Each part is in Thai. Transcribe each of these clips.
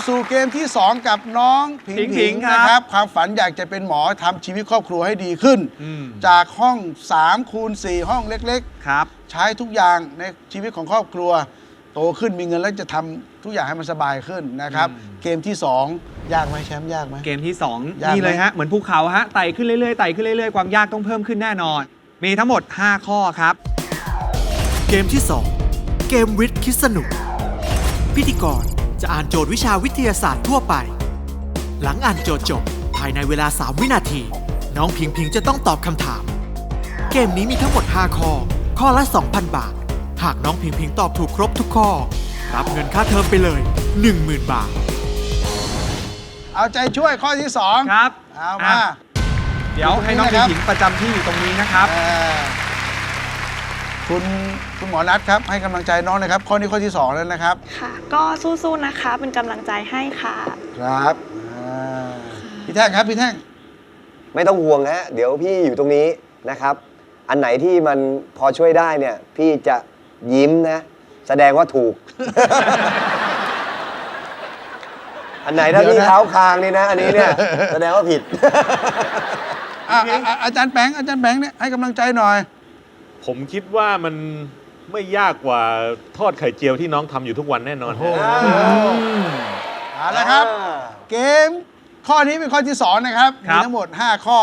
เข้าสู่เกมที่ 2 กับน้องผิงผิงผิผิงงครับ นะครับ ความฝันอยากจะเป็นหมอทำชีวิตครอบครัวให้ดีขึ้น อืมจากห้อง3คูณ4ห้องเล็กครับ ๆ ใช้ทุกอย่างในชีวิตของครอบครัว โตขึ้นมีเงินแล้วจะทำทุกอย่างให้มันสบายขึ้นนะครับเกมที่ 2 ยากไหมแชมป์ยากไหม เกมที่ยากไหม2นี่เลยฮะ เหมือนภูเขาฮะไต่ขึ้นเรื่อยๆไต่ขึ้นเรื่อยๆ ความยากต้องเพิ่มขึ้นแน่นอน มีทั้งหมด 5 ข้อครับ เกมที่ 2 เกมวิทย์คิดสนุก พิธีกร จะอ่านโจทย์วิชาวิทยาศาสตร์ทั่วไป หลังอ่านโจทย์จบ ภายในเวลา 3 วินาที น้องพิงพิงจะต้องตอบคำถาม เกมนี้มีทั้งหมด 5 ข้อ ข้อละ 2,000 บาท หากน้องพิงพิงตอบถูกครบทุกข้อ รับเงินค่าเทอมไปเลย 10,000 บาท เอาใจช่วยข้อที่ 2 ครับเอามา อะเดี๋ยวให้น้องตรงนี้นะครับผิงผิงประจำที่อยู่ตรงนี้นะครับ เอ่อคุณคุณ หมอนัทครับให้กำลังใจน้องนะครับข้อนี้ข้อที่2แล้วนะครับ ค่ะ ก็สู้ๆนะคะ เป็นกำลังใจให้ค่ะ ครับอ่าพี่แท่งครับพี่แท่ง ไม่ต้องห่วงฮะเดี๋ยวพี่อยู่ตรงนี้นะครับ อันไหนที่มันพอช่วยได้เนี่ย พี่จะยิ้มนะ แสดงว่าถูก อันไหนถ้าเดี๋ยวพี่นะเท้าคางนี่นะ อันนี้เนี่ย แสดงว่าผิด อะอะอะอาจารย์แปงอาจารย์แปงเนี่ยให้กำลังใจหน่อย ผมคิดว่ามัน ไม่ยากกว่าทอดไข่เจียวที่น้องทำอยู่ทุกวันแน่นอนโอ้โหเอาละครับ เกมข้อนี้เป็นข้อที่ 2 นะครับ ครัมีบทั้งหมด 5 ข้อ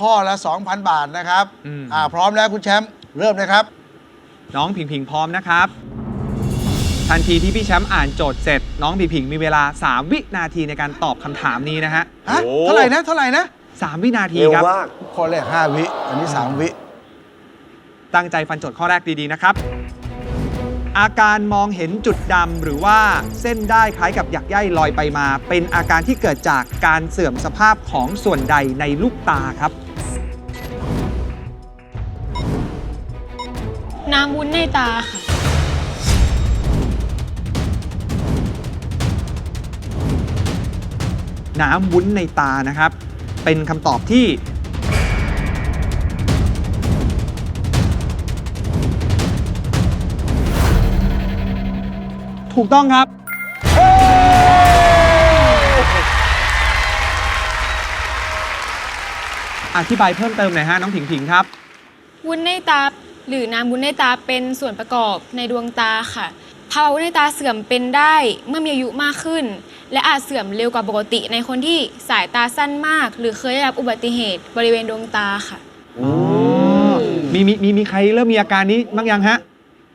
ข้อละ 2,000 บาทนะครับอืม อ่าพร้อมแล้วคุณแชมป์เริ่มเลยครับ น้องผิงผิงพร้อมนะครับ ทันทีที่พี่แชมป์อ่านโจทย์เสร็จ น้องผิงผิงมีเวลา 3 วินาทีในการตอบคำถามนี้นะฮะฮะ โอ้ เท่าไหร่นะ เท่าไหร่นะ 3 วินาทีเร็วครับ มาก ข้อแรก 5 วิ อันนี้ 3 วิ ตั้งใจฟังโจทย์ข้อแรกดีๆนะครับ อาการมองเห็นจุดดำหรือว่าเส้นได้คล้ายกับหยักใยลอยไปมา เป็นอาการที่เกิดจากการเสื่อมสภาพของส่วนใดในลูกตาครับ น้ำวุ้นในตาค่ะ น้ำวุ้นในตานะครับ เป็นคำตอบที่ ถูกต้องครับ อธิบายเพิ่มเติมหน่อยฮะน้องผิงผิงครับ วุ้นในตาหรือน้ำวุ้นในตาเป็นส่วนประกอบในดวงตาค่ะภาวะวุ้นในตาเสื่อมเป็นได้เมื่อมีอายุมากขึ้น และอาจเสื่อมเร็วกว่าปกติในคนที่สายตาสั้นมาก หรือเคยได้รับอุบัติเหตุบริเวณดวงตาค่ะ มีมีมีมีใครเริ่มมีอาการนี้บ้างยังฮะ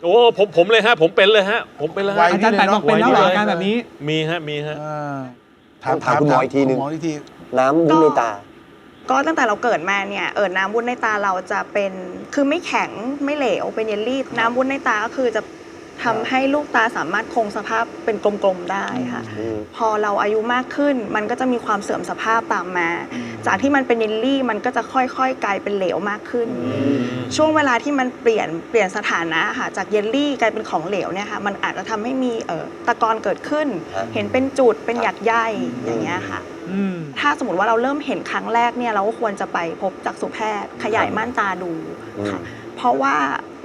โอ้ผมผมเลยฮะ ผมเป็นเลยฮะ ผมเป็นเลยไวฮะ อาจารย์แปนบอกเป็นแล้วเหรออาการแบบนี้ มีฮะ มีฮะ อ่าถามถามคุณหมออีกทีหนึ่ง คุณหมออีกที น้ำวุ้นในตา ก็ตั้งแต่เราเกิดมาเนี่ยเออน้ำวุ้นในตาเราจะเป็นคือไม่แข็งไม่เหลวเป็นเยลลี่ น้ำวุ้นในตาก็คือจะ ทำให้ลูกตาสามารถคงสภาพเป็นกลมๆได้ค่ะ อืม พอเราอายุมากขึ้นมันก็จะมีความเสื่อมสภาพตามมา จากที่มันเป็นเยลลี่มันก็จะค่อยๆ กลายเป็นเหลวมากขึ้น ช่วงเวลาที่มันเปลี่ยนเปลี่ยนสถานะค่ะจากเยลลี่กลายเป็นของเหลวเนี่ยค่ะมันอาจจะทำให้มีเอ่อตะกอนเกิดขึ้นครับเห็นเป็นจุดเป็นหยักใยอย่างเงี้ยค่ะ อืม ถ้าสมมติว่าเราเริ่มเห็นครั้งแรกเนี่ยเราก็ควรจะไปพบจักษุแพทย์ขยายม่านตาดูค่ะ เพราะว่า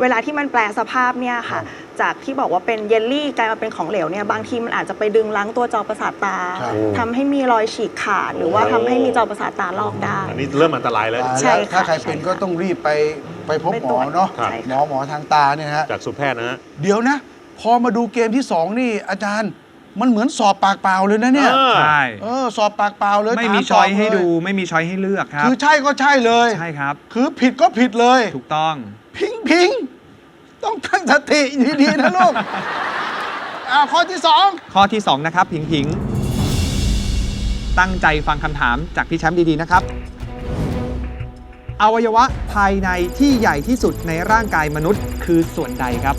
เวลาที่มันแปลสภาพเนี่ยค่ะ จากที่บอกว่าเป็นเยลลี่กลายมาเป็นของเหลวเนี่ยบางทีมันอาจจะไปดึงล้างตัวจอประสาทตา ครับทำให้มีรอยฉีกขาด หรือว่าทำให้มีจอประสาทตาลอกได้ อันนี้เริ่มอันตรายแล้วอ่าใช่แล้วถ้าค่ะใครเป็นใช่ค่ะก็ต้องรีบไปไปพบไปหมตรอวจเนาะใช่หมค่ะอหมอทางตาเนี่ยฮะจากสุแพทย์นะฮะเดี๋ยวนะ พอมาดูเกมที่2นี่อาจารย์มันเหมือนสอบปากเปล่าเลยนะเนี่ยเออใช่เออสอบปากเปล่าเลยไม่มีถาช้อยตบให้เลดูไม่มีช้อยให้เลือกครับ คือใช่ก็ใช่เลย ใช่ครับ คือผิดก็ผิดเลย ถูกต้อง พิงพิง ต้องตั้งสติดีๆนะลูกอ่าข้อที่สองข้อที่ 2 นะครับ ผิงผิง ตั้งใจฟังคำถามจากพี่แชมป์ดี ๆ นะครับ อวัยวะภายในที่ใหญ่ที่สุดในร่างกายมนุษย์คือส่วนใดครับ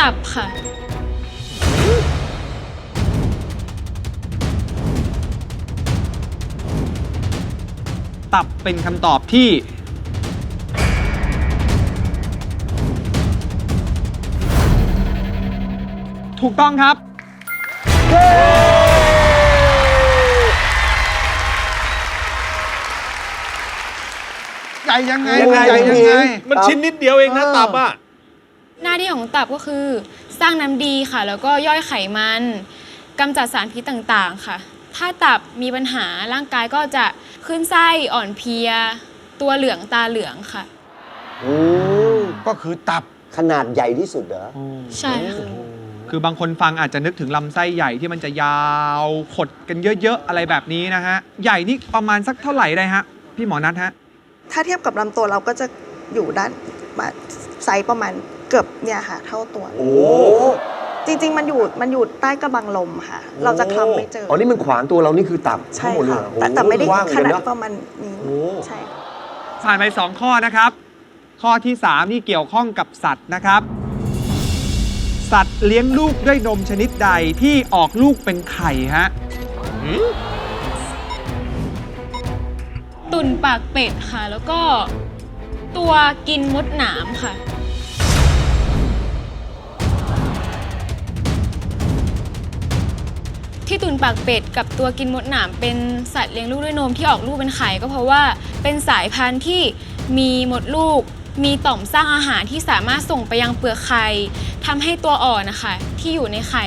ตับค่ะ ตับเป็นคำตอบที่ ถูกต้องครับ ใหญ่ยังไงยังไงใหญ่ยังไง มันชิ้นนิดเดียวเองนะเออตับอะ หน้าที่ของตับก็คือ สร้างน้ำดีค่ะ แล้วก็ย่อยไขมันกำจัดสารพิษต่างๆค่ะ ถ้าตับมีปัญหาร่างกายก็จะขึ้นไส้อ่อนเพลีย ตัวเหลืองตาเหลืองค่ะอืมก็คือตับขนาดใหญ่ที่สุดเหรอ ใช่ค่ะคือบางคนฟังอาจจะนึกถึงลำไส้ใหญ่ที่มันจะยาวขดกันเยอะๆ อะไรแบบนี้นะฮะ ใหญ่นี่ประมาณสักเท่าไหร่ได้ฮะ พี่หมอนัทฮะ ถ้าเทียบกับลำตัวเราก็จะอยู่ด้านมาไซส์ประมาณเกือบเนี่ยค่ะ เท่าตัว โอ้ จริง ๆ มันอยู่มันอยู่ใต้กระบังลมค่ะ เราจะคลำไม่เจออ๋อ นี่มันขวางตัวเรานี่คือตับใช่ทั้งหมดเลยค่ะเหรอแต่แต่ไม่ได้โอ้โหกว้างเหขมือนนากัดนเนอะ ประมาณนี้โอ้ ใช่ค่ะผ่านไป 2 ข้อนะครับ ข้อที่ 3 นี่เกี่ยวข้องกับสัตว์นะครับ สัตว์เลี้ยงลูกด้วยนมชนิดใดที่ออกลูกเป็นไข่ฮะตุ่นปากเป็ดค่ะ แล้วก็ตัวกินมดหนามค่ะ ที่ตุ่นปากเป็ดกับตัวกินมดหนามเป็นสัตว์เลี้ยงลูกด้วยนมที่ออกลูกเป็นไข่ก็เพราะว่าเป็นสายพันธุ์ที่มีมดลูก มีต่อมสร้างอาหารที่สามารถส่งไปยังเปลือกไข่ทำให้ตัวอ่อนนะคะที่อยู่ในไข่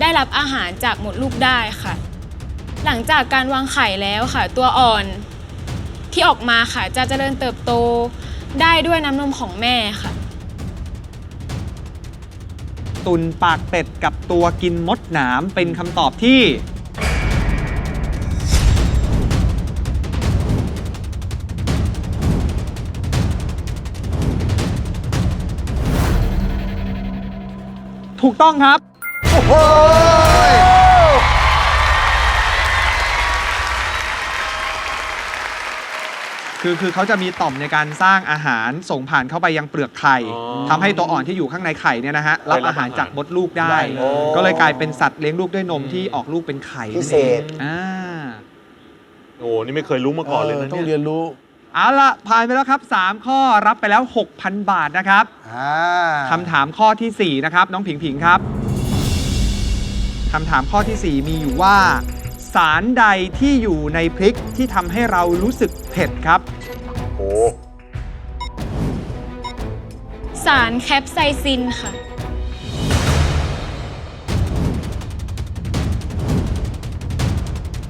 ได้รับอาหารจากมดลูกได้ค่ะ หลังจากการวางไข่แล้วค่ะ ตัวอ่อนที่ออกมาค่ะจะเจริญเติบโตได้ด้วยน้ำนมของแม่ค่ะ ตุนปากเป็ดกับตัวกินมดหนามเป็นคำตอบที่ ถูกต้องครับ คือคือเขาจะมีต่อมในการสร้างอาหารส่งผ่านเข้าไปยังเปลือกไข่อ๋อทำให้ตัวอ่อนที่อยู่ข้างในไข่เนี่ยนะฮะรับได้รับอาหารอาหารจากมดลูกได้ ได้เลย ก็เลยกลายเป็นสัตว์เลี้ยงลูกด้วยนมที่ออกลูกเป็นไข่พิเศษนั่นองอ่าโอ้นี่ไม่เคยรู้มาก่อนเลยนะต้องเนี่เรียยนรู้เอาละผ่านไปแล้วครับ 3 ข้อรับไปแล้ว 6,000 บาทนะครับอ่าคำถามข้อทีสี่4 นะครับ น้องผิงผิงครับคำถามข้อทีสี่ 4 มีอยู่ว่า สารใดที่อยู่ในพริกที่ทำให้เรารู้สึกเผ็ดครับ โอ้สารแคปไซซินค่ะ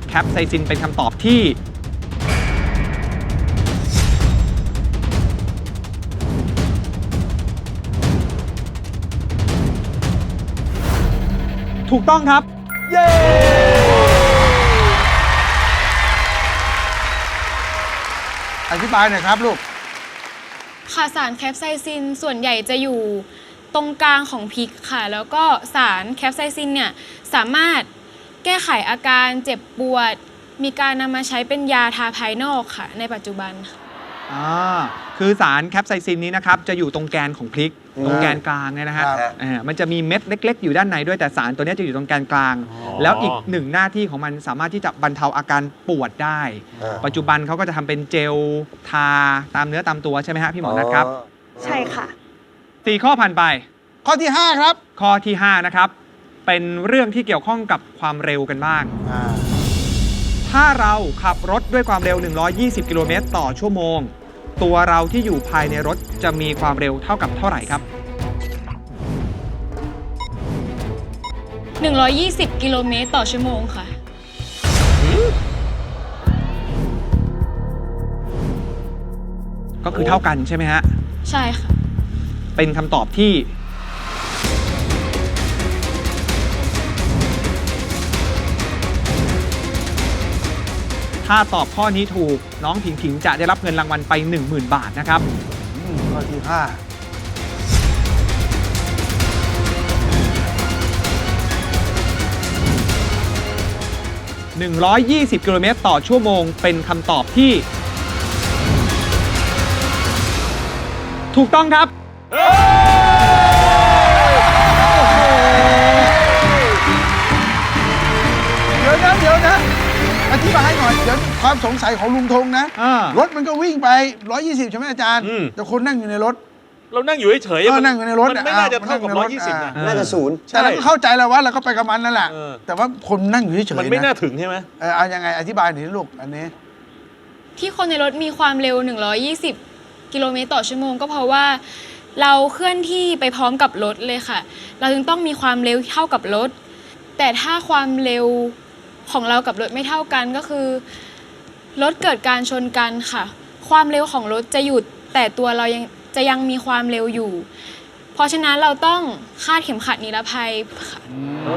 แคปไซซินเป็นคำตอบที่ ถูกต้องครับ เย้ อธิบายหน่อยครับลูก ค่ะสารแคปไซซินส่วนใหญ่จะอยู่ตรงกลางของพริกค่ะ แล้วก็สารแคปไซซินเนี่ยสามารถแก้ไขอาการเจ็บปวด มีการนำมาใช้เป็นยาทาภายนอกค่ะ ในปัจจุบันค่ะ อ่าคือสารแคปไซซินนี้นะครับจะอยู่ตรงแกนของพริก ตรงแกนกลางเนี่ยนะฮะครับ อ่ามันจะมีเม็ดเล็ก ๆ อยู่ด้านในด้วยแต่สารตัวเนี้ยจะอยู่ตรงแกนกลางแล้วอีกหนึ่งหน้าที่ของมันสามารถที่จะบรรเทาอาการปวดได้ อ่าปัจจุบันเขาก็จะทำเป็นเจลทาตามเนื้อตามตัวใช่ไหมฮะพี่หมอนัทครับใช่ค่ะ สี่ข้อผ่านไป ข้อที่ 5 ครับข้อที่ 5 นะครับ เป็นเรื่องที่เกี่ยวข้องกับความเร็วกันบ้างอ่าถ้าเราขับรถด้วยความเร็ว 120 กิโลเมตรต่อชั่วโมง ตัวเราที่อยู่ภายในรถจะมีความเร็วเท่ากับเท่าไหร่ครับ 120 กิโลเมตรต่อชั่วโมงค่ะ ก็คือเท่ากันใช่ไหมฮะ ใช่ค่ะ เป็นคำตอบที่ ถ้าตอบข้อนี้ถูกน้องผิงผิงจะได้รับเงินรางวัลไป 10,000 บาทนะครับ อืมข้อที่120 กิโลเมตรต่อชั่วโมงเป็นคำตอบที่ ถูกต้องครับ5 ความสงสัยของลุงธงนะ อ่ารถมันก็วิ่งไป 120 ใช่ไหมอาจารย์ อืม แต่คนนั่งอยู่ในรถ เรานั่งอยู่เฉยๆเออมันั่งอยู่ในรถมันไม่อะน่าจะเท่ากับมันนั่งในรถ120นะอ่าน่าจะศูนย์ แต่เราก็เข้าใจแล้วว่าเราก็ไปกับมันนั่นแหละ เออ แต่ว่าคนนั่งอยู่เฉยๆมันไม่น่านะถึงใช่ไหม เออเอายังไงอธิบายหน่อยสิลูกอันนี้ ที่คนในรถมีความเร็ว 120 กิโลเมตรต่อชั่วโมงก็เพราะว่าเราเคลื่อนที่ไปพร้อมกับรถเลยค่ะ เราจึงต้องมีความเร็วเท่ากับรถ แต่ถ้าความเร็วของเรากับรถไม่เท่ากันก็คือ รถเกิดการชนกันค่ะ ความเร็วของรถจะหยุด แต่ตัวเรายังจะยังมีความเร็วอยู่ เพราะฉะนั้นเราต้องคาดเข็มขัดนิรภัยค่ะ เอ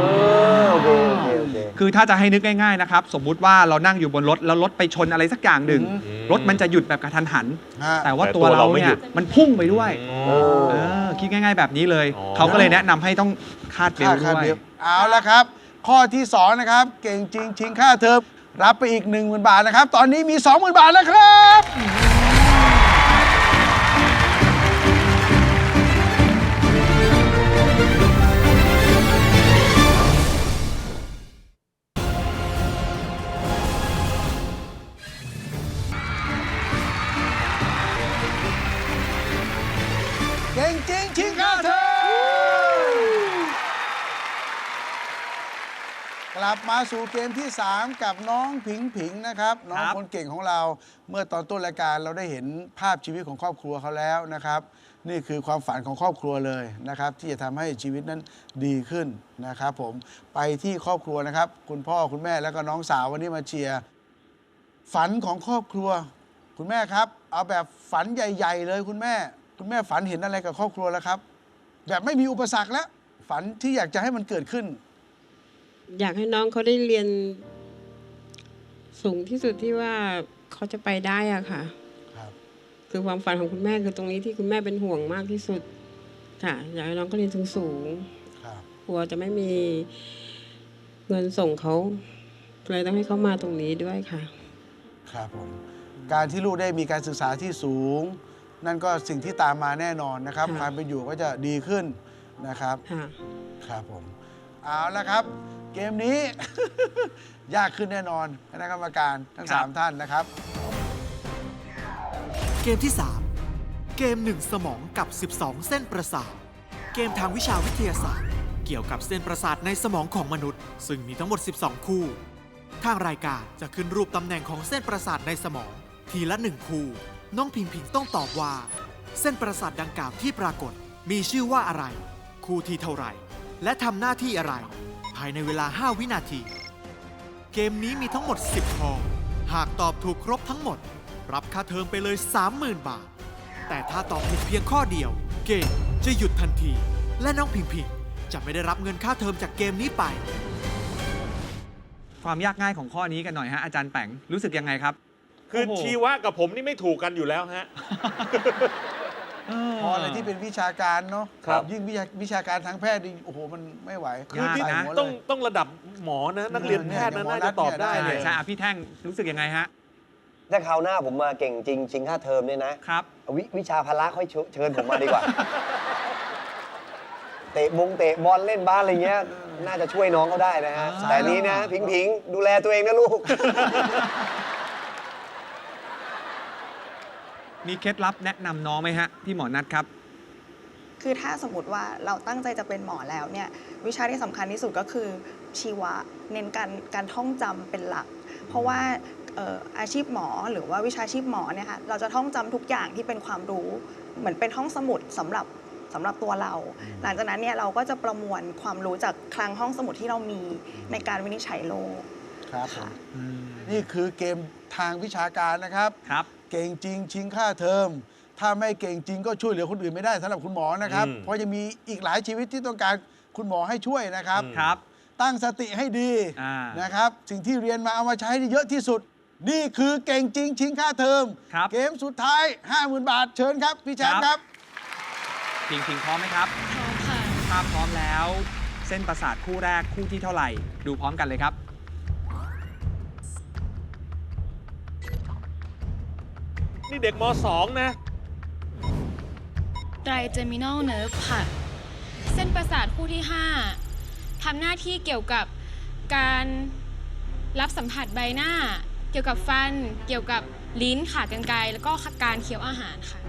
อโอเคโอเคโอเค คือถ้าจะให้นึกง่ายๆนะครับ สมมุติว่าเรานั่งอยู่บนรถ แล้วรถไปชนอะไรสักอย่างหนึ่ง อืมรถมันจะหยุดแบบกระทันหัน ฮะ แต่ว่าแต่ตัวตัวเราเราไม่เนี่หยุยดมันพุ่งไปด้วยอ๋อเออคิดง่าย ๆ แบบนี้เลย อ๋อ เขาก็เลยแนะนำให้ต้องคาดเบลค่าต์ค่าด้วเบยลเอาละครับ ข้อที่ 2 นะครับ เก่งจริงชิงค่าเทอม รับไปอีก10,000 บาทนะครับ ตอนนี้มี 20,000 บาทแล้วครับ กลับมาสู่เกมที่ 3 กับน้องผิงผิงนะครับ น้องคนเก่งของเรา เมื่อตอนต้นรายการเราได้เห็นภาพชีวิตของครอบครัวเขาแล้วนะครับ นี่คือความฝันของครอบครัวเลยนะครับ ที่จะทำให้ชีวิตนั้นดีขึ้นนะครับ ผมไปที่ครอบครัวนะครับ คุณพ่อคุณแม่แล้วก็น้องสาววันนี้มาเชียร์ฝันของครอบครัว คุณแม่ครับ เอาแบบฝันใหญ่ ๆ เลยคุณแม่ คุณแม่ฝันเห็นอะไรกับครอบครัวแล้วครับ แบบไม่มีอุปสรรคแล้วฝันที่อยากจะให้มันเกิดขึ้น อยากให้น้องเขาได้เรียน สูงที่สุดที่ว่าเขาจะไปได้อะค่ะ ครับ คือความฝันของคุณแม่คือตรงนี้ที่คุณแม่เป็นห่วงมากที่สุด ค่ะ อยากให้น้องเขาเรียนสูงสูงครับ ๆกลัวจะไม่มีเงินส่งเขาเลยต้องให้เขามาตรงนี้ด้วยค่ะ ครับผม การที่ลูกได้มีการศึกษาที่สูง นั่นก็สิ่งที่ตามมาแน่นอนนะครับค่ะ ความเป็นอยู่ก็จะดีขึ้นนะครับ ค่ะ ครับผม เอาละครับ เกมนี้ ยากขึ้นแน่นอนคณะกรรมการทั้ง ครับ 3 ท่านนะครับ เกมที่ 3 เกม 1 สมองกับ 12 เส้นประสาท เกมทางวิชาวิทยาศาสตร์ เกี่ยวกับเส้นประสาทในสมองของมนุษย์ ซึ่งมีทั้งหมด 12 คู่ ทางรายการจะขึ้นรูปตำแหน่งของเส้นประสาทในสมอง ทีละหนึ่งคู่ น้องพิงพิงต้องตอบว่า เส้นประสาทดังกล่าวที่ปรากฏ มีชื่อว่าอะไร คู่ที่เท่าไหร่ และทำหน้าที่อะไร ภายในเวลา 5 วินาที เกมนี้มีทั้งหมด 10ข้อหากตอบถูกครบทั้งหมด รับค่าเทอมไปเลย 30,000 บาท แต่ถ้าตอบผิดเพียงข้อเดียว เกมจะหยุดทันที และน้องพิงพิงจะไม่ได้รับเงินค่าเทอมจากเกมนี้ไป ความยากง่ายของข้อนี้กันหน่อยฮะอาจารย์แปงรู้สึกยังไงครับ คือโอ้โห ชีวะกับผมนี่ไม่ถูกกันอยู่แล้วฮะเออ พออะไรที่เป็นวิชาการเนาะครับ ยิ่งวิชาวิชาการทางแพทย์นี่โอ้โหมันไม่ไหวคือที่ยากนะใส่หัวต้องเลยต้องระดับหมอนะ นักเรียนแพทย์นะเนี่ยน่าจะตอบได้หมอรัฐเลเนี่ยยใช่อะพี่แท่งรู้สึกยังไงฮะถ้าคราวหน้าผมมาเก่งจริงชิงค่าเทอมเนี่ยนะครับเอาวิวิชาพละค่อยเชิเชิญผมมาดีกว่า เตะบงเตะบอลเล่นบ้านอะไรเงี้ย น่าจะช่วยน้องเขาได้นะฮะอ่าแต่อันนี้นะ พิงพิงดูแลตัวเองนะลูก มีเคล็ดลับแนะนำน้องไหมฮะพี่หมอนัทครับ คือถ้าสมมติว่าเราตั้งใจจะเป็นหมอแล้วเนี่ยวิชาที่สำคัญที่สุดก็คือชีวะเน้นการการท่องจำเป็นหลัก เพราะว่าเอ่ออาชีพหมอหรือว่าวิชาชีพหมอเนี่ยค่ะเราจะท่องจำทุกอย่างที่เป็นความรู้ เหมือนเป็นห้องสมุดสำหรับสำหรับตัวเรา หลังจากนั้นเนี่ยเราก็จะประมวลความรู้จากคลังห้องสมุดที่เรามีในการวินิจฉัยโรคครับผมค่ะ นี่คือเกมทางวิชาการนะครับ ครับ เก่งจริง ชิงค่าเทอม ถ้าไม่เก่งจริงก็ช่วยเหลือคนอื่นไม่ได้สำหรับคุณหมอนะครับ อืม เพราะยังมีอีกหลายชีวิตที่ต้องการคุณหมอให้ช่วยนะครับอืมครับ ตั้งสติให้ดีอ่านะครับ สิ่งที่เรียนมาเอามาใช้ได้เยอะที่สุด นี่คือเก่งจริง ชิงค่าเทอม ครับเกมสุดท้าย 50,000 บาทเชิญครับ พี่แชมป์ครับพิงพิงพร้อมไหมครับพร้อมค่ะ ถ้าพร้อมแล้ว เส้นประสาทคู่แรกคู่ที่เท่าไหร่ ดูพร้อมกันเลยครับ นี่เด็กมสองนะ ไตรเจมิน a ลเนิร์ฟค่ะ เส้นประสาทคู่ที่ 5ทำหน้าที่เกี่ยวกับการรับสัมผัสใบหน้า เกี่ยวกับฟัน เกี่ยวกับลิ้นขากรรไกรแล้วก็การเคี้ยวอาหารค่ะ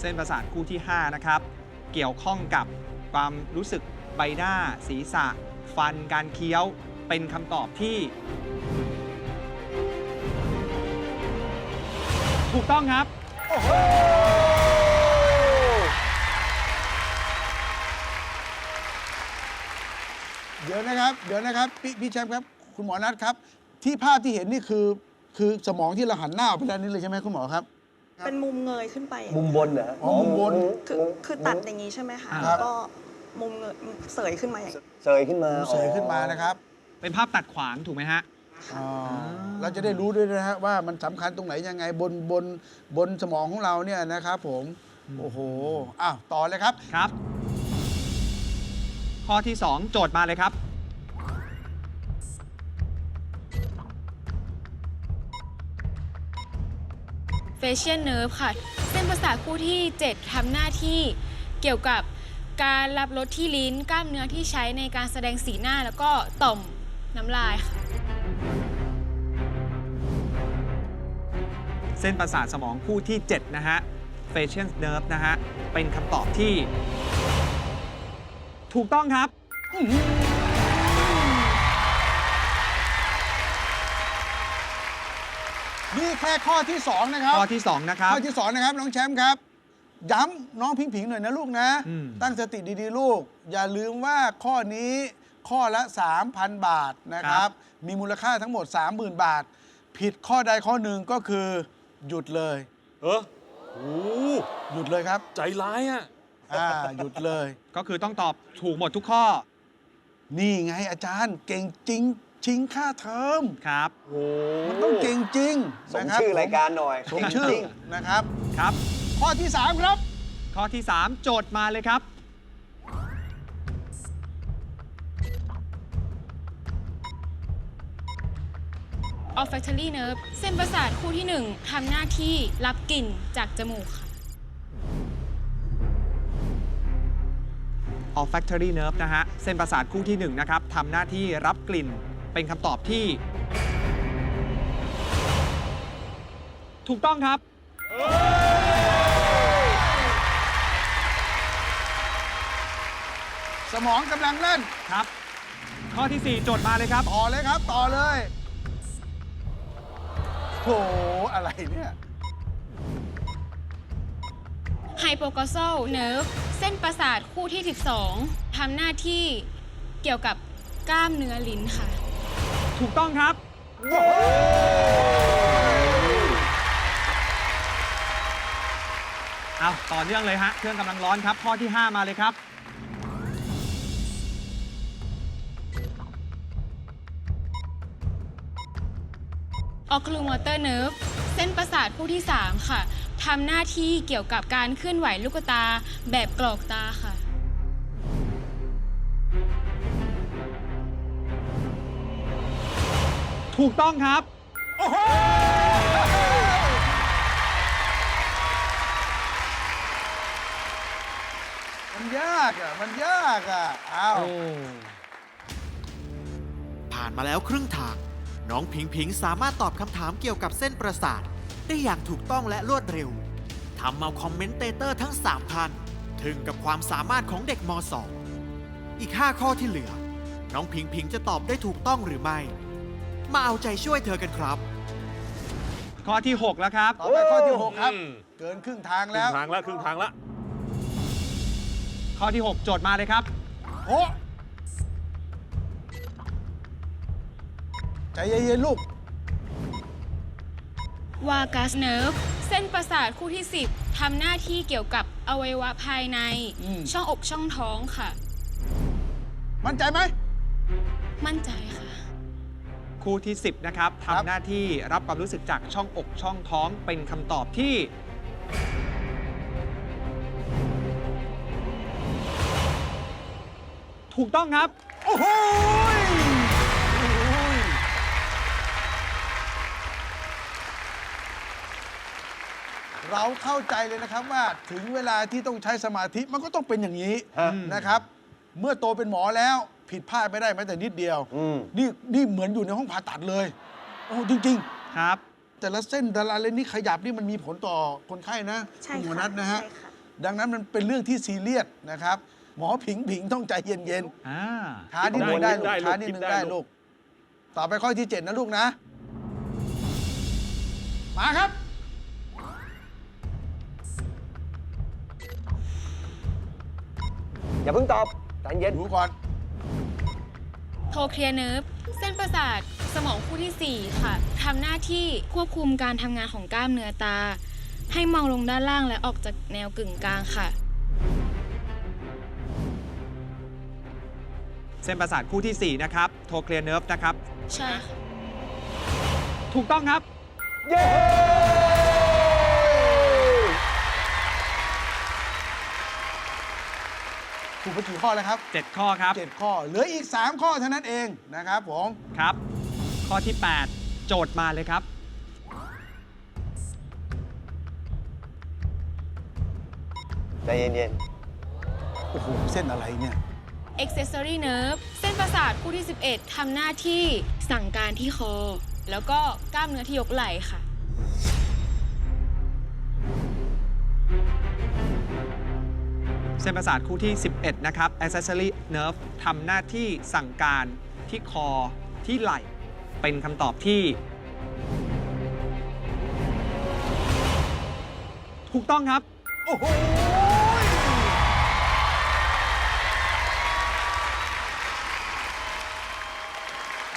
เส้นประสาทคู่ที่ 5 นะครับ เกี่ยวข้องกับความรู้สึกใบหน้า ศีรษะ ฟันการเคี้ยวเป็นคำตอบที่ ถูกต้องครับเดี๋ยวนะครับ เดี๋ยวนะครับ พี่พี่แชมป์ครับ คุณหมอนัทครับ ที่ภาพที่เห็นนี่คือ คือสมองที่เราหันหน้าออกไปด้านนี้เลยใช่ไหมคุณหมอครับ เป็นมุมเงยขึ้นไปอย่างมุนี้มบนเหรออ๋อมุมบน คือคือตัดอย่างนี้ใช่ไหมคะครับ แล้วก็มุมเงยเสยขึ้นมาอย่างนี้ เสยขึ้นมาเสยขึ้นมานะครับ เป็นภาพตัดขวางถูกไหมฮะ อ๋อเราจะได้รู้ด้วยนะฮะว่ามันสำคัญตรงไหนยังไงบนบนบนสมองของเราเนี่ยนะครับผมโอ้โหอ้าวต่อเลยครับ ครับ ข้อที่ 2 โจทย์มาเลยครับ facial nerve ค่ะ เส้นประสาทคู่ที่ 7 ทำหน้าที่เกี่ยวกับการรับรสที่ลิ้น กล้ามเนื้อที่ใช้ในการแสดงสีหน้าแล้วก็ต่อมน้ำลายค่ะ เส้นประสาทสมองคู่ที่ 7 นะฮะ facial nerve นะฮะ เป็นคำตอบที่ ถูกต้องครับ นี่แค่ข้อที่ 2 นะครับ ข้อที่ 2 นะครับ ข้อที่ 2 นะครับ น้องแชมป์ครับ ย้ำน้องพิงผิงหน่อยนะลูกนะ อืม ตั้งสติดีๆ ลูก อย่าลืมว่าข้อนี้ข้อละ 3,000 บาทนะครับ มีมูลค่าทั้งหมด 30,000 บาท ผิดข้อใดข้อหนึ่งก็คือ หยุดเลย เออโอ้โหหยุดเลยครับใจร้ายอะ อ่าหยุดเลย ก็คือต้องตอบถูกหมดทุกข้อนี่ไงอาจารย์เก่งจริงชิงค่าเทอมครับ โอ้มันต้องเก่งจริงสมนะครับชื่อรายการหน่อยสมชื่อจริงนะครับ ครับ ข้อที่ 3 ครับ ข้อที่ 3 โจทย์มาเลยครับ olfactory nerve เส้นประสาทคู่ที่ 1ทำหน้าที่รับกลิ่นจากจมูกค่ะ olfactory nerve นะฮะ เส้นประสาทคู่ที่ 1 นะครับทำหน้าที่รับกลิ่น เป็นคำตอบที่ ถูกต้องครับ สมองกำลังเล่นครับ ข้อที่ 4 โจทย์มาเลยครับ ต่อเลยครับ ต่อเลย โถอะไรเนี่ย hypoglossal nerve เส้นประสาทคู่ที่ 12 ทำหน้าที่เกี่ยวกับกล้ามเนื้อลิ้นค่ะ ถูกต้องครับ เอาต่อเนื่องเลยฮะ เครื่องกำลังร้อนครับ ข้อที่ 5 มาเลยครับ oculomotor nerve เส้นประสาทคู่ที่ 3 ค่ะทำหน้าที่เกี่ยวกับการเคลื่อนไหวลูกตาแบบกรอกตาค่ะ ถูกต้องครับ มันยากอะ มันยากอะ อ้าว ผ่านมาแล้วครึ่งทาง น้องพิงพิงสามารถตอบคำถามเกี่ยวกับเส้นประสาท ได้อย่างถูกต้องและรวดเร็วทำเอาคอมเมนเตเตอร์ทั้ง 3 ท่านถึงกับความสามารถของเด็กม .2 อีก 5 ข้อที่เหลือ น้องพิงพิงจะตอบได้ถูกต้องหรือไม่ มาเอาใจช่วยเธอกันครับ ข้อที่ 6 แล้วครับ ต่อไปข้อที่ 6 ครับ อืม เกินครึ่งทางครึ่แล้งวทางละครึ่งทางละข้อที่ 6 โจทย์มาเลยครับ โอ้ ใจเย็นๆลูก vagus nerve เส้นประสาทคู่ที่ 10ทำหน้าที่เกี่ยวกับอวัยวะภายใน อืม ช่องอกช่องท้องค่ะ มั่นใจไหม มั่นใจค่ะ คู่ที่ 10 นะครับครับ ทำหน้าที่รับความรู้สึกจากช่องอกช่องท้องเป็นคำตอบที่ ถูกต้องครับ โอ้โห เราเข้าใจเลยนะครับว่าถึงเวลาที่ต้องใช้สมาธิมันก็ต้องเป็นอย่างนี้ฮะนะครับ เมื่อโตเป็นหมอแล้วผิดพลาดไปได้แม้แต่นิดเดียวอืมนี่นี่เหมือนอยู่ในห้องผ่าตัดเลย โอ้จริง ๆ ครับ แต่ละเส้นแต่ละเลนนี่ขยับนี่มันมีผลต่อคนไข้นะใช่คุณหมอค่ะนัทนะฮะใช่ค่ะดังนั้นมันเป็นเรื่องที่ซีเรียสนะครับ หมอผิงผิงต้องใจเย็นอ่าๆช้านิดนึงได้ลูกได้ลูกช้านิดนึงคิดได้ได้ลูลูกกต่อไปข้อที่ 7 นะลูกนะ มาครับ อย่าเพิ่งตอบใจเย็นดูก่อนโทเคลียร์เนิร์ฟเส้นประสาทสมองคู่ที่ 4 ค่ะทำหน้าที่ควบคุมการทำงานของกล้ามเนื้อตา ให้มองลงด้านล่างและออกจากแนวกึ่งกลางค่ะ เส้นประสาทคู่ที่ 4 นะครับ โทเคลียร์เนิร์ฟนะครับ ใช่ค่ะ ถูกต้องครับ เย้ ถูกไปกี่ข้อแล้วครับ7ข้อครับ เจ็ดข้อ เหลืออีก 3 ข้อเท่านั้นเองนะครับผม ครับ ข้อที่ 8 โจทย์มาเลยครับ ใจเย็นโอ้โห เส้นอะไรเนี่ย accessory nerve เส้นประสาทคู่ที่ 11 ทำหน้าที่สั่งการที่คอ แล้วก็กล้ามเนื้อที่ยกไหล่ค่ะ เส้นประสาทคู่ที่ 11 นะครับ accessory nerve ทำหน้าที่สั่งการที่คอที่ไหล่ เป็นคำตอบที่ถูกต้องครับ โอ้โห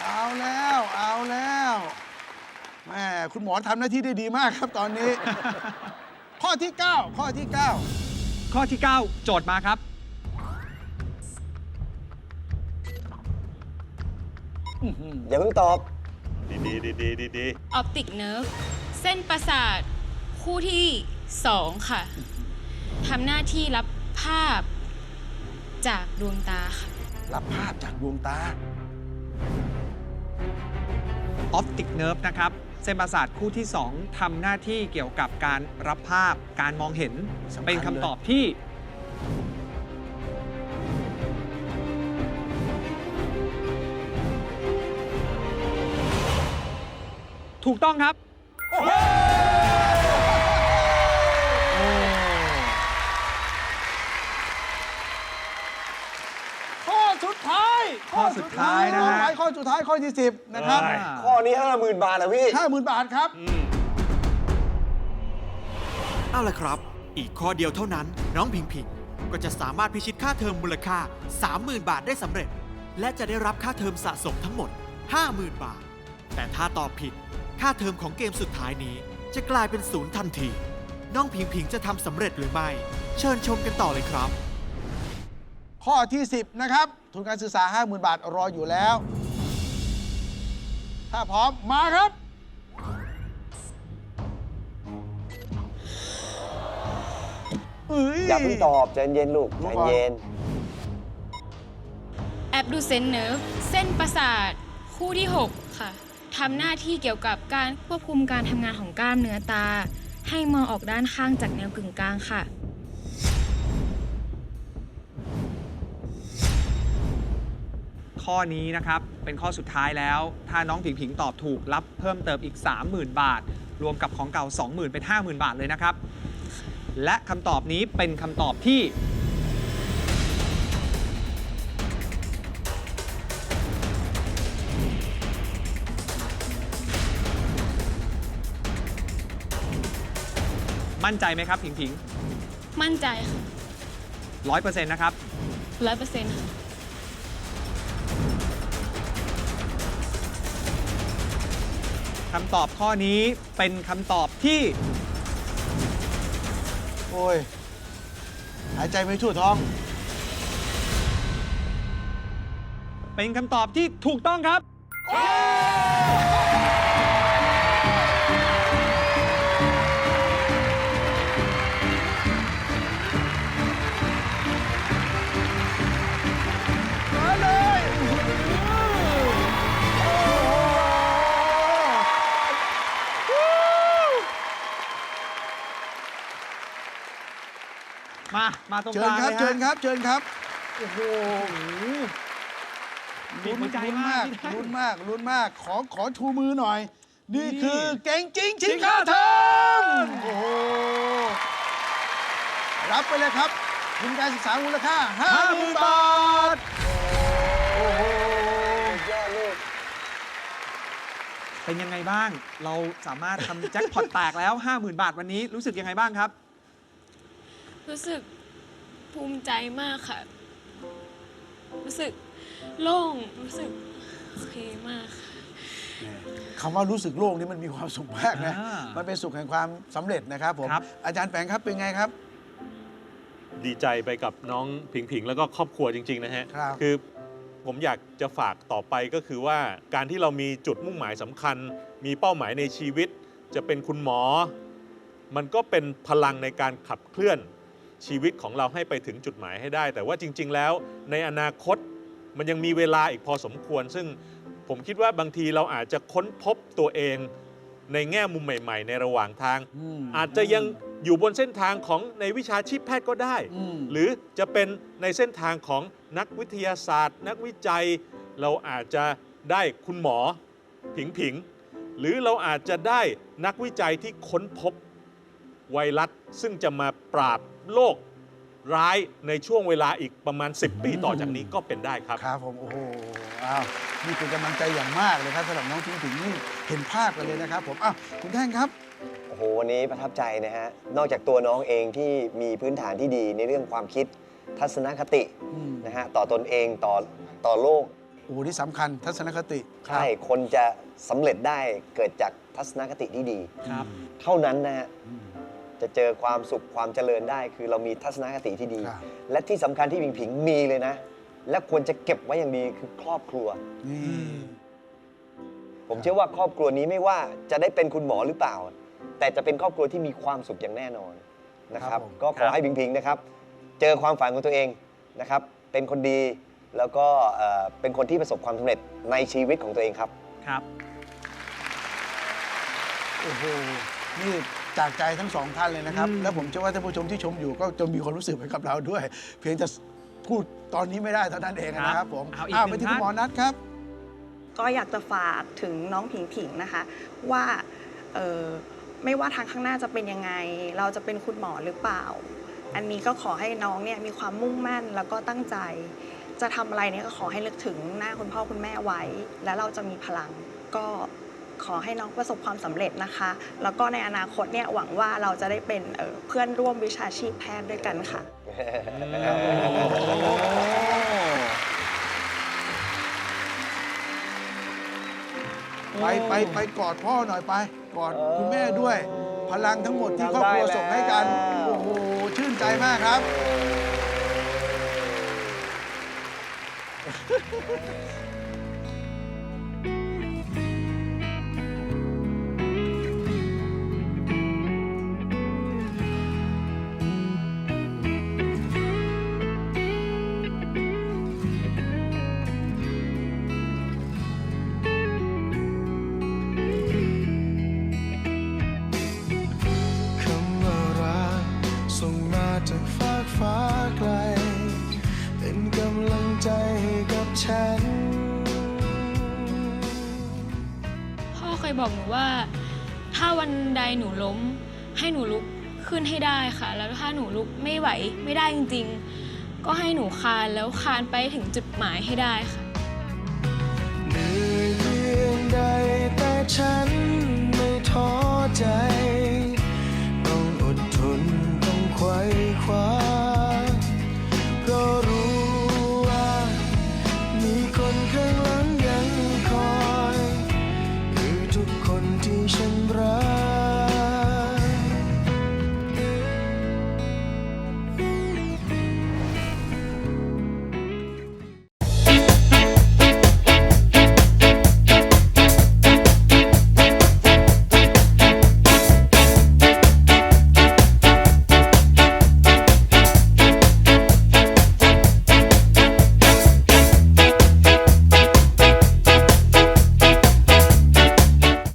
เอาแล้ว เอาแล้วแม่คุณหมอทำหน้าที่ได้ดีมากครับตอนนี้ ข้อที่ 9 ข้อที่ 9 ข้อที่ 9 โจทย์มาครับๆอย่าเพิ่งตอบ ดีดีดีดีดีดี optic nerve เส้นประสาท คู่ที่ 2 ค่ะทำหน้าที่รับภาพจากดวงตาค่ะ รับภาพจากดวงตา optic nerve นะครับ เส้นประสาทคู่ที่ 2ทำหน้าที่เกี่ยวกับการรับภาพการมองเห็น สำคัญ เป็นคำตอบที่ถูกต้องครับข้อ ข้อสุดท้ายนะฮะต่อไปข้อสุดท้ายข้อที่10นะครับเอ้ยข้อนี้50,000บาทเหรอพี่ ห้าหมื่นบาทครับ เอาละครับ อีกข้อเดียวเท่านั้น น้องพิงพิงก็จะสามารถพิชิตค่าเทอมมูลค่า 30,000 บาทได้สำเร็จ และจะได้รับค่าเทอมสะสมทั้งหมด 50,000 บาท แต่ถ้าตอบผิด ค่าเทอมของเกมสุดท้ายนี้ จะกลายเป็นศูนย์ทันที น้องพิงพิงจะทำสำเร็จหรือไม่ เชิญชมกันต่อเลยครับ ข้อที่10นะครับ ทุนการศึกษา 50,000 บาทรออยู่แล้ว ถ้าพร้อมมาครับเอ้ยอย่าเพิ่งตอบใจเย็นลูกดูใจก่อนเย็น abducent nerve เส้นประสาทคู่ที่ 6 ค่ะทำหน้าที่เกี่ยวกับการควบคุมการทำงานของกล้ามเนื้อตา ให้มองออกด้านข้างจากแนวกึ่งกลางค่ะ ข้อนี้นะครับ เป็นข้อสุดท้ายแล้ว ถ้าน้องผิงผิงตอบถูกรับเพิ่มเติมอีก 30,000 บาท รวมกับของเก่า 20,000 เป็น 50,000 บาทเลยนะครับ และคำตอบนี้เป็นคำตอบที่มั่นใจไหมครับผิงผิงมั่นใจค่ะร้อยเปอร์เซ็นต์นะครับร้อยเปอร์เซ็นต์ ค่ะคำตอบข้อนี้เป็นคำตอบที่ โอ้ย หายใจไม่ทั่วท้อง เป็นคำตอบที่ถูกต้องครับ มามาตรงเชิกญลางครับเลยเชิฮะญครับ เชิญครับ โอ้โหบีบหัวใจลุ้นมามากกพี่ได้ลุ้นมากลุ้นมาก ขอขอชูมือหน่อย นี่นี่ คือเก่งจริงชิงค่าเทอมโอ้โห รับไปเลยครับทุนการศึกษามูลค่า50,000 บาท โอ้โหยอดลูกเป็นยังไงบ้าง เราสามารถทำแจ็คพอตแตกแล้ว 50,000 บาทวันนี้รู้สึกยังไงบ้างครับ รู้สึกภูมิใจมากค่ะ รู้สึกโล่ง รู้สึกโอเคมากค่ะ คำว่ารู้สึกโล่งนี่มันมีความสุขมากนะ อ่ามัมันเป็นสุขแห่งความสำเร็จนะครับผม ครับ อาจารย์แปงครับเป็นไงครับ ดีใจไปกับน้องผิงผิงแล้วก็ครอบครัวจริง ๆ นะฮะครับคือผมอยากจะฝากต่อไปก็คือว่าการที่เรามีจุดมุ่งหมายสำคัญ มีเป้าหมายในชีวิต จะเป็นคุณหมอ มันก็เป็นพลังในการขับเคลื่อน ชีวิตของเราให้ไปถึงจุดหมายให้ได้ แต่ว่าจริง ๆ แล้วในอนาคตมันยังมีเวลาอีกพอสมควร ซึ่งผมคิดว่าบางทีเราอาจจะค้นพบตัวเองในแง่มุมใหม่ ๆ ในระหว่างทางอืมอาจจะยังอยู่บนเส้นทางของในวิชาชีพแพทย์ก็ได้อืมหรือจะเป็นในเส้นทางของนักวิทยาศาสตร์ นักวิจัย เราอาจจะได้คุณหมอผิงผิงหรือเราอาจจะได้นักวิจัยที่ค้นพบไวรัสซึ่งจะมาปราบ โรคร้ายในช่วงเวลาอีกประมาณ 10 ปีต่อจากนี้ก็เป็นได้ครับ ครับผมโอ้โหอ้าวนี่เป็นกำลังใจอย่างมากเลยครับสำหรับน้องทิ้งถึงนี่เห็นภาพกันเลยนะครับผมอ้าวคุณแท่งครับ โอ้โหวันนี้ประทับใจนะฮะ นอกจากตัวน้องเองที่มีพื้นฐานที่ดีในเรื่องความคิดทัศนคติอืม นะฮะต่อตนเองต่อต่อโลกโอ้โหนี่สำคัญทัศนคติครับใช่คนจะสำเร็จได้เกิดจากทัศนคติที่ดี ครับ เท่านั้นนะฮะ อืม จะเจอความสุขความเจริญได้ คือเรามีทัศนคติที่ดี ครับ และที่สำคัญที่ผิงผิงมีเลยนะ และควรจะเก็บไว้อย่างดีคือครอบครัว นี่ ผมเชื่อว่าครอบครัวนี้ไม่ว่าจะได้เป็นคุณหมอหรือเปล่า แต่จะเป็นครอบครัวที่มีความสุขอย่างแน่นอนนะครับก็ขอให้พิงพิงนะครับ เจอความฝันของตัวเองนะครับ เป็นคนดีแล้วก็เอ่อเป็นคนที่ประสบความสำเร็จในชีวิตของตัวเองครับ ครับ โอ้โห นี่ จากใจทั้งสองท่านเลยนะครับอืมแล้วผมเชื่อว่าท่านผู้ชมที่ชมอยู่ก็จะมีความรู้สึกเหมือนกับเราด้วย เพียงจะพูดตอนนี้ไม่ได้เท่านั้นเองนะครับผมเอาอีกอ้าวหไปนึ่งที่ท่าคุณนหมอนัทครับ ก็อยากจะฝากถึงน้องผิงผิงนะคะ ว่าเออไม่ว่าทางข้างหน้าจะเป็นยังไง เราจะเป็นคุณหมอหรือเปล่า อันนี้ก็ขอให้น้องเนี่ยมีความมุ่งมั่นแล้วก็ตั้งใจ จะทำอะไรเนี่ยก็ขอให้นึกถึงหน้าคุณพ่อคุณแม่ไว้ แล้วเราจะมีพลังก็ ขอให้น้องประสบความสำเร็จนะคะ แล้วก็ในอนาคตเนี่ยหวังว่าเราจะได้เป็นเอ่อเพื่อนร่วมวิชาชีพแพทย์ด้วยกันค่ะไปไปไปกอดพ่อหน่อยไป กอดคุณแม่ด้วย พลังทั้งหมดที่ครอบครัวส่งให้กัน โอ้โห ชื่นใจมากครับ ถ้าหนูลุกไม่ไหวไม่ได้จริง ๆ ก็ให้หนูคานแล้วคานไปถึงจุดหมายให้ได้ค่ะเหนื่อยเพียงใดแต่ฉันไม่ท้อใจ